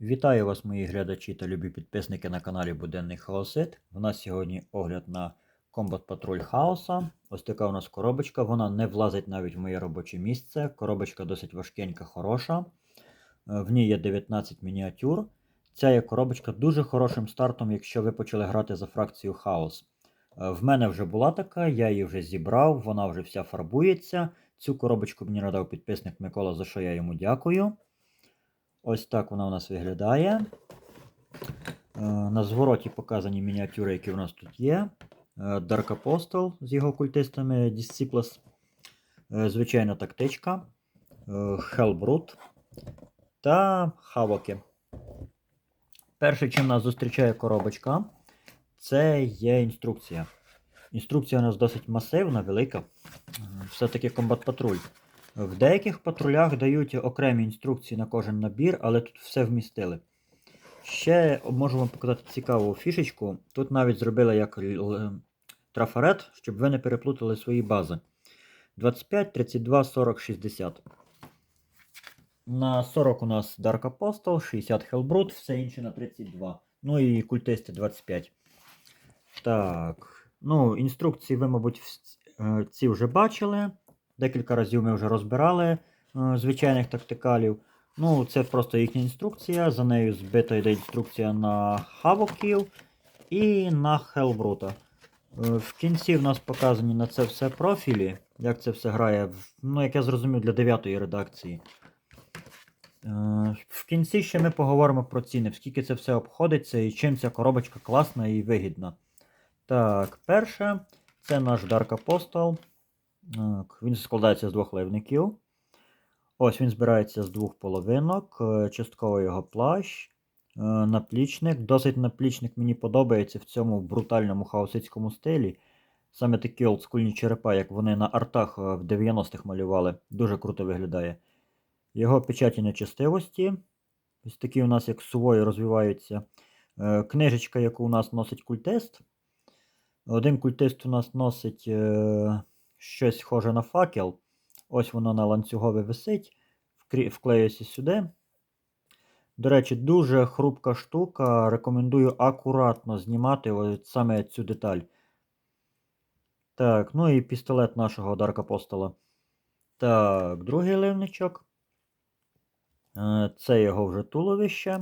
Вітаю вас, мої глядачі та любі підписники на каналі Буденний Хаосит. У нас сьогодні огляд на Combat Patrol Хаоса. Ось така у нас коробочка. Вона не влазить навіть в моє робоче місце. Коробочка досить важкенька, хороша. Е, В ній є 19 мініатюр. Ця є коробочка дуже хорошим стартом, якщо ви почали грати за фракцію Хаос. Е, В мене вже була така, я її вже зібрав, вона вже вся фарбується. Цю коробочку мені надав підписник Микола, за що я йому дякую. Ось так вона у нас виглядає. Е, На звороті показані мініатюри, які в нас тут є. Е, Dark Apostle з його культистами Disciples. Е, Звичайна тактичка. Hellbrut та Хавоки. Перше, чим нас зустрічає коробочка, це є інструкція. Інструкція у нас досить масивна, велика. Все-таки комбат патруль. В деяких патрулях дають окремі інструкції на кожен набір, але тут все вмістили. Ще можу вам показати цікаву фішечку. Тут навіть зробили як трафарет, щоб ви не переплутали свої бази. 25, 32, 40, 60. На 40 у нас Dark Apostle, 60 Hellbrut, все інше на 32. Ну і культисти 25. Так. Ну, інструкції ви, мабуть, е, ці вже бачили. Декілька разів ми вже розбирали е, звичайних тактикалів. Ну, це просто їхня інструкція. За нею збита йде інструкція на Хавоків і на Хелбрута. Е, В кінці в нас показані на це все профілі, як це все грає, ну, як я зрозумів, для 9 редакції. Е, В кінці ще ми поговоримо про ціни, скільки це все обходиться і чим ця коробочка класна і вигідна. Так, перше, це наш Dark Apostle. Так, він складається з двох ливників. Ось він збирається з двох половинок. е, Частково його плащ, е, наплічник. Досить наплічник мені подобається в цьому брутальному хаосицькому стилі. Саме такі олдскульні черепа, як вони на артах е, в 90-х малювали. Дуже круто виглядає. Його печаті нечистивості. Ось такі у нас як сувої розвиваються. Книжечка, яку у нас носить культист. Один культист у нас носить щось схоже на факел. Ось воно на ланцюгові висить, вклеюється сюди. До речі, дуже хрупка штука. Рекомендую акуратно знімати ось саме цю деталь. Так, ну і пістолет нашого Дарк Апостола. Так, другий ливничок. Е, Це його вже туловище.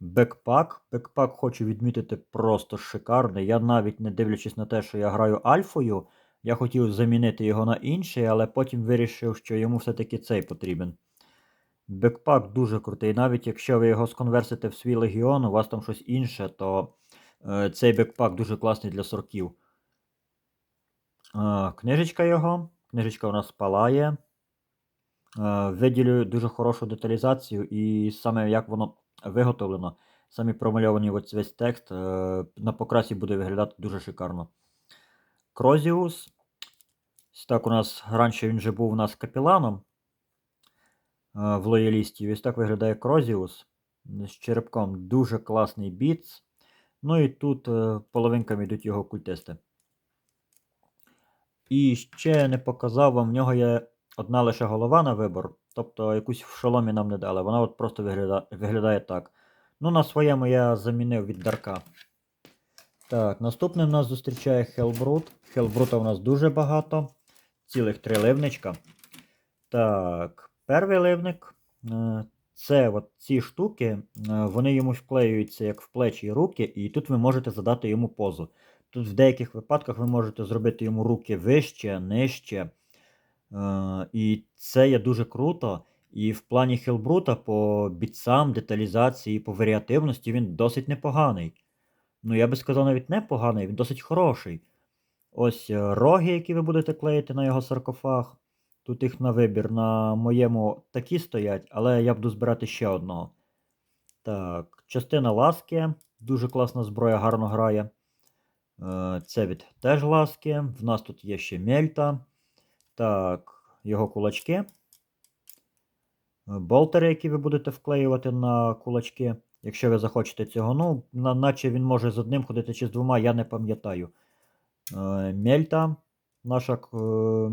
Бекпак. Бекпак хочу відмітити просто шикарний. Я навіть не дивлячись на те, що я граю альфою, я хотів замінити його на інший, але потім вирішив, що йому все-таки цей потрібен. Бекпак дуже крутий. Навіть якщо ви його сконверсите в свій легіон, у вас там щось інше, то е, цей бекпак дуже класний для сорків. Е, книжечка його. Книжечка у нас палає. Е, виділю дуже хорошу деталізацію, і саме як воно виготовлено, самі промальовані ось весь текст е, на покрасі буде виглядати дуже шикарно. Крозіус. Так у нас раніше він же був у нас капіланом е, в лоялісті. Ось так виглядає Крозіус з черепком. Дуже класний біц. Ну і тут е, половинками йдуть його культисти. І ще не показав вам, в нього є одна лише голова на вибор. Тобто якусь в шоломі нам не дали. Вона от просто виглядає, виглядає так. Ну, на своєму я замінив від Дарка. Так, наступним нас зустрічає Хелбрут. Хелбрута у нас дуже багато. Цілих три ливничка. Так, перший ливник. е, Це от ці штуки, е, вони йому вклеюються як в плечі і руки, і тут ви можете задати йому позу. Тут в деяких випадках ви можете зробити йому руки вище, нижче. Е, І це є дуже круто. І в плані Хелбрута по бітсам, деталізації, по варіативності він досить непоганий. Ну, я би сказав, навіть непоганий, він досить хороший. Ось е, роги, які ви будете клеїти на його саркофаг. Тут їх на вибір. На моєму такі стоять, але я буду збирати ще одного. Так, частина ласки. Дуже класна зброя, гарно грає. Е, Це від теж ласки. В нас тут є ще мельта. Так, його кулачки. Е, Болтери, які ви будете вклеювати на кулачки, якщо ви захочете цього. Ну, наче він може з одним ходити чи з двома, я не пам'ятаю. Е, Мельта. Наша. е,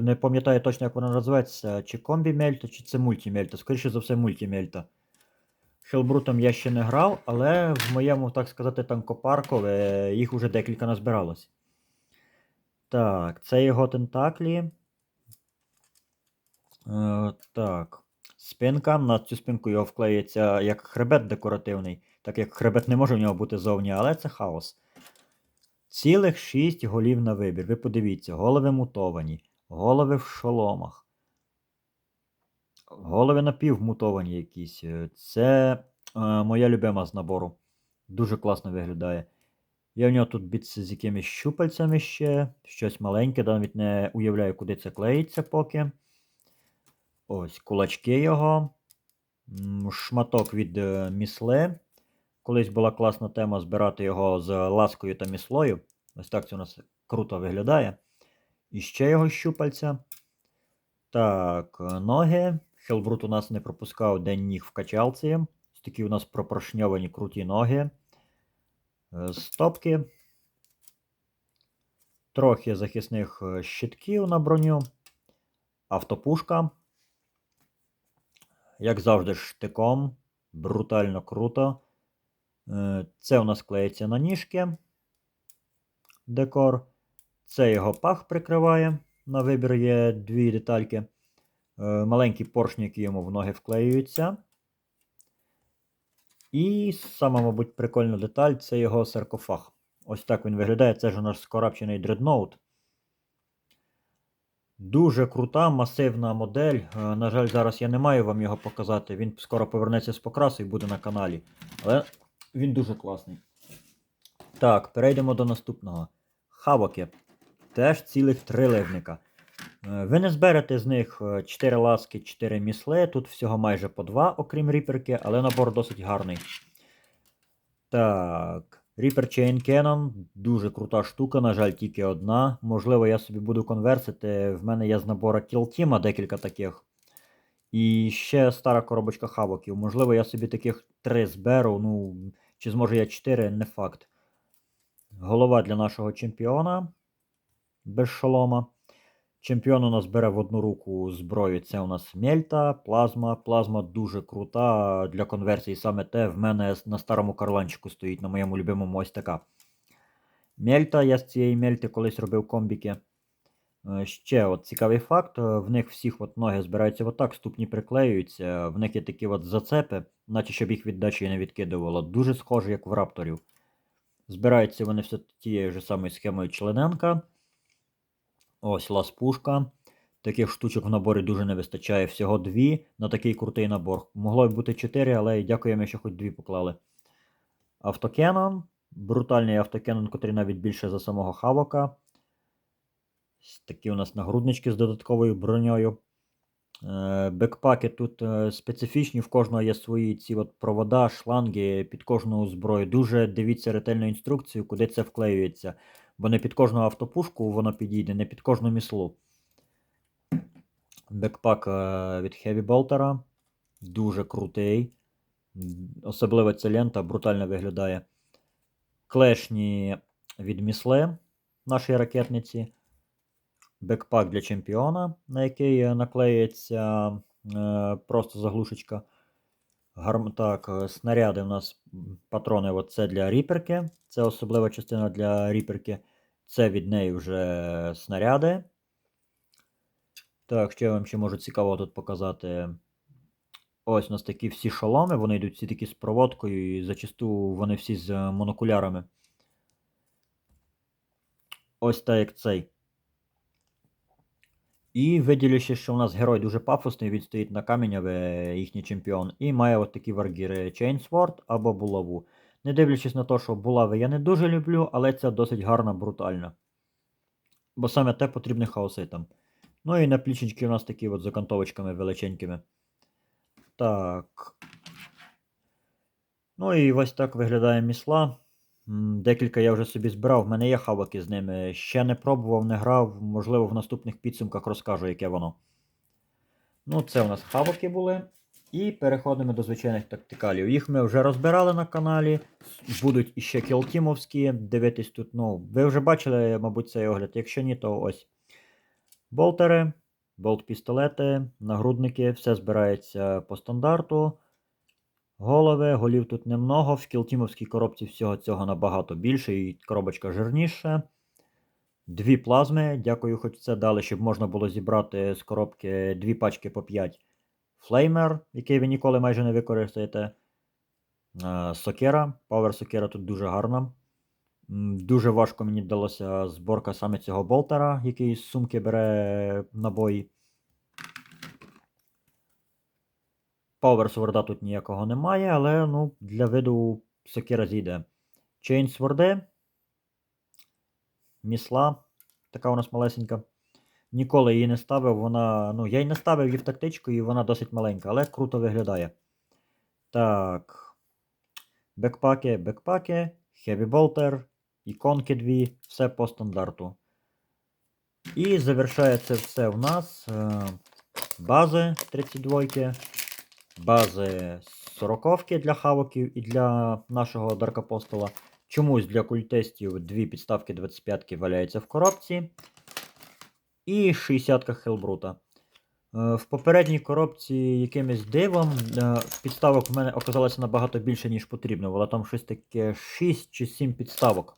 Не пам'ятаю точно, як вона називається. Чи комбі мельта, чи це мультімельта. Скоріше за все, мультімельта. Хелбрутом я ще не грав, але в моєму, так сказати, танкопарку їх уже декілька назбиралось. Так, це його тентаклі. Е, так. Спинка. На цю спинку його вклеїться як хребет декоративний, так як хребет не може в нього бути зовні, але це хаос. Цілих 6 голів на вибір. Ви подивіться, голови мутовані, голови в шоломах. Голови напівмутовані якісь. Е, Це е, моя любима з набору. Дуже класно виглядає. Є в нього тут біци з якимись щупальцями ще, щось маленьке, навіть не уявляю, куди це клеїться поки. Ось кулачки його. Шматок від е, місли. Колись була класна тема збирати його з ласкою та міслою. Ось так це у нас круто виглядає. І ще його щупальця. Так, ноги. Хелбрут у нас не пропускав день ніг в качалці. Ось такі у нас пропоршньовані круті ноги. Е, Стопки. Трохи захисних е, щитків на броню. Автопушка. Як завжди, штиком. Брутально круто. Е, Це у нас клеїться на ніжки. Декор. Це його пах прикриває. На вибір є дві детальки. Е, Маленькі поршні, які йому в ноги вклеюються. І сама, мабуть, прикольна деталь це його саркофаг. Ось так він виглядає. Це ж у нас скорапчений дредноут. Дуже крута, масивна модель. Е, На жаль, зараз я не маю вам його показати. Він скоро повернеться з покрасу і буде на каналі. Але він дуже класний. Так, перейдемо до наступного. Хавоки. Теж цілих три ливника. Е, Ви не зберете з них 4 ласки, 4 місли. Тут всього майже по 2, окрім ріперки, але набор досить гарний. Так. Reaper Chain Cannon дуже крута штука, на жаль, тільки одна. Можливо, я собі буду конверсити. В мене є з набора Kill Team декілька таких. І ще стара коробочка хавоків. Можливо, я собі таких три зберу. Ну, чи зможу я 4, не факт. Голова для нашого чемпіона. Без шолома. Чемпіон у нас бере в одну руку зброю. Це у нас мельта, плазма. Плазма дуже крута для конверсії. Саме те в мене на старому карланчику стоїть, на моєму любимому ось така. Мельта, я з цієї мельти колись робив комбіки. Е, Ще от цікавий факт: е, в них всіх от ноги збираються отак, ступні приклеюються, в них є такі от зацепи, наче щоб їх віддачі не відкидувало. Дуже схоже, як в рапторів. Збираються вони все тією ж самою схемою члененка. Ось лас-пушка. Таких штучок в наборі дуже не вистачає. Всього дві на такий крутий набор. Могло б бути чотири, але дякуємо, що хоч дві поклали. Автокенон. Брутальний автокенон, котрий навіть більше за самого Хавока. Такі у нас нагруднички з додатковою броньою. Е, Бекпаки тут е, специфічні, в кожного є свої ці от провода, шланги під кожну зброю. Дуже дивіться ретельну інструкцію, куди це вклеюється. Бо не під кожну автопушку воно підійде, не під кожну міслу. Бекпак е, від Heavy Bolter. Дуже крутий. Особливо ця лента брутально виглядає. Клешні від місли нашої ракетниці. Бекпак для чемпіона, на який наклеїться е, просто заглушечка. Так, е, снаряди у нас патрони. От це для ріперки. Це особлива частина для ріперки. Це від неї вже снаряди. Так, що я вам ще можу цікаво тут показати. Ось у нас такі всі шоломи, вони йдуть всі такі з проводкою, і зачасту вони всі з е, монокулярами. Ось так як цей. І виділю що у нас герой дуже пафосний, він стоїть на каміняве, їхній чемпіон, і має от такі варгіри Chainsword або булаву. Не дивлячись на те, що булави я не дуже люблю, але це досить гарна, брутальна. Бо саме те потрібне хаоситам. Ну і наплічнички у нас такі от з величенькими. Так. Ну і ось так виглядає місла. Декілька я вже собі збирав, в мене є хаваки з ними. Ще не пробував, не грав. Можливо, в наступних підсумках розкажу, яке воно. Ну, це у нас хаваки були. І переходимо до звичайних тактикалів. Їх ми вже розбирали на каналі. Будуть іще кілтімовські. Дивитись тут. Ну, ви вже бачили, мабуть, цей огляд. Якщо ні, то ось. Болтери, болт-пістолети, нагрудники, все збирається по стандарту. Голови. Голів тут немного. В кілтімовській коробці всього цього набагато більше, і коробочка жирніша. Дві плазми. Дякую, хоч це дали, щоб можна було зібрати з коробки дві пачки по 5. Флеймер, який ви ніколи майже не використаєте. Сокера. Power сокера тут дуже гарна. Дуже важко мені вдалося зборка саме цього болтера, який з сумки бере набої. Power тут ніякого немає, але ну, для виду сокира зійде. Chain сворди. Місла. Така у нас малесенька. Ніколи її не ставив. Вона. Ну, я її не ставив її в тактичку, і вона досить маленька, але круто виглядає. Так. Бекпаки, бекпаки, Heavy Bolter, іконки дві, все по стандарту. І завершає це все в нас е, бази 32, бази 40 для хавоків і для нашого Apostle. Чомусь для культистів дві підставки 25-ки валяються в коробці. І 60 Хелбрута. Е, В попередній коробці якимось дивом е, підставок в мене оказалося набагато більше, ніж потрібно. Було там щось таке 6 чи 7 підставок.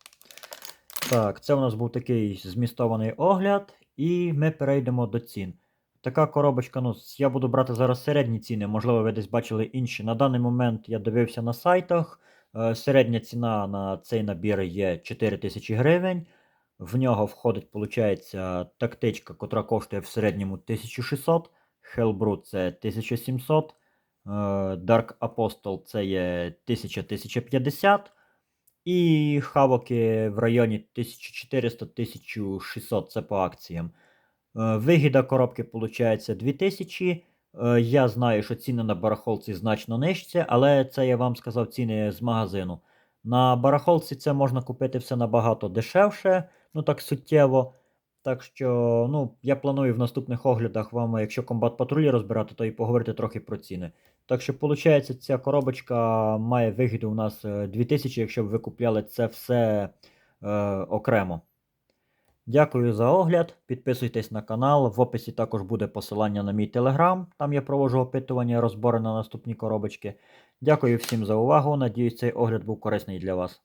Так, це у нас був такий змістований огляд, і ми перейдемо до цін. Така коробочка, ну, я буду брати зараз середні ціни, можливо, ви десь бачили інші. На даний момент я дивився на сайтах. е, Середня ціна на цей набір є 4000 гривень. В нього входить, виходить, тактичка, котра коштує в середньому 1600, Hellbrute це 1700, е, Dark Apostle це є 1000-1050, і хавоки в районі 1400-1600 це по акціям. Е, Вигіда коробки виходить 2000. Е, Я знаю, що ціни на барахолці значно нижчі, але це я вам сказав ціни з магазину. На барахолці це можна купити все набагато дешевше, ну так суттєво. Так що, ну, я планую в наступних оглядах вам, якщо комбат патрулі розбирати, то і поговорити трохи про ціни. Так що, виходить, ця коробочка має вигіду у нас е, 2000, якщо б ви купляли це все е, окремо. Дякую за огляд. Підписуйтесь на канал. В описі також буде посилання на мій телеграм. Там я провожу опитування, розбори на наступні коробочки. Дякую всім за увагу. Надіюсь, цей огляд був корисний для вас.